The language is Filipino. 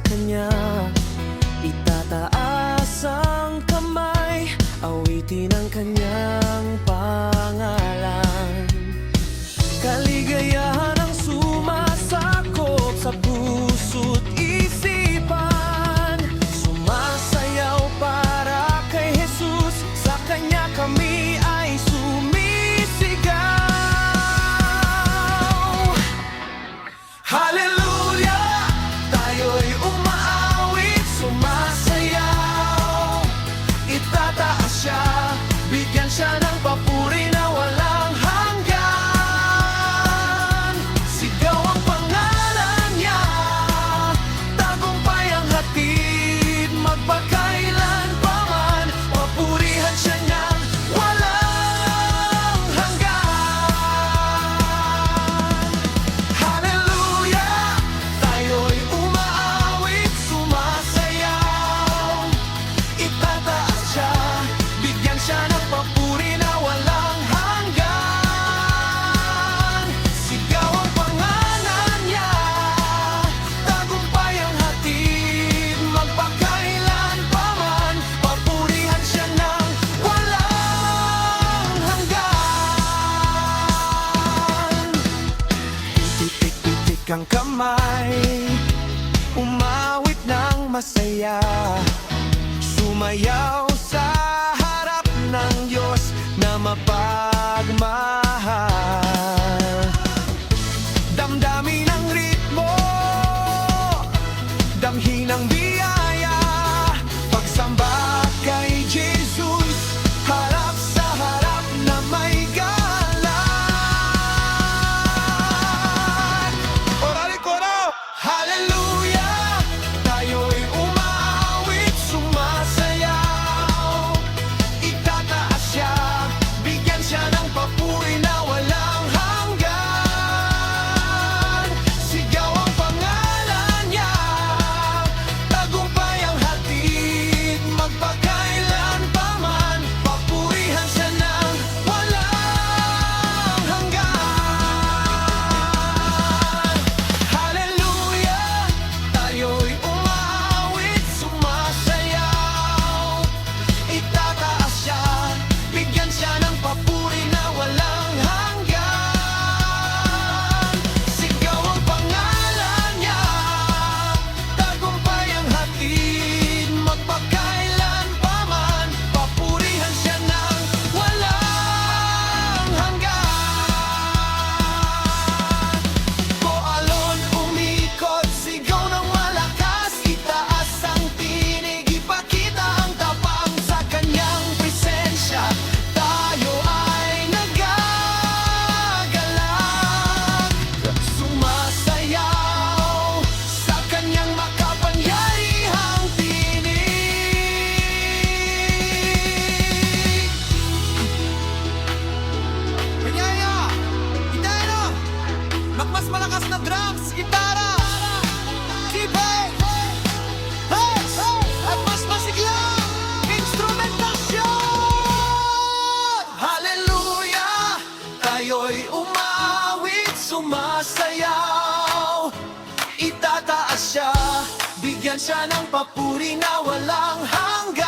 kanya masaya. Sumayaw sa harap ng Diyos na mapagmahal. Ebidensya ng papuri na walang hanggan.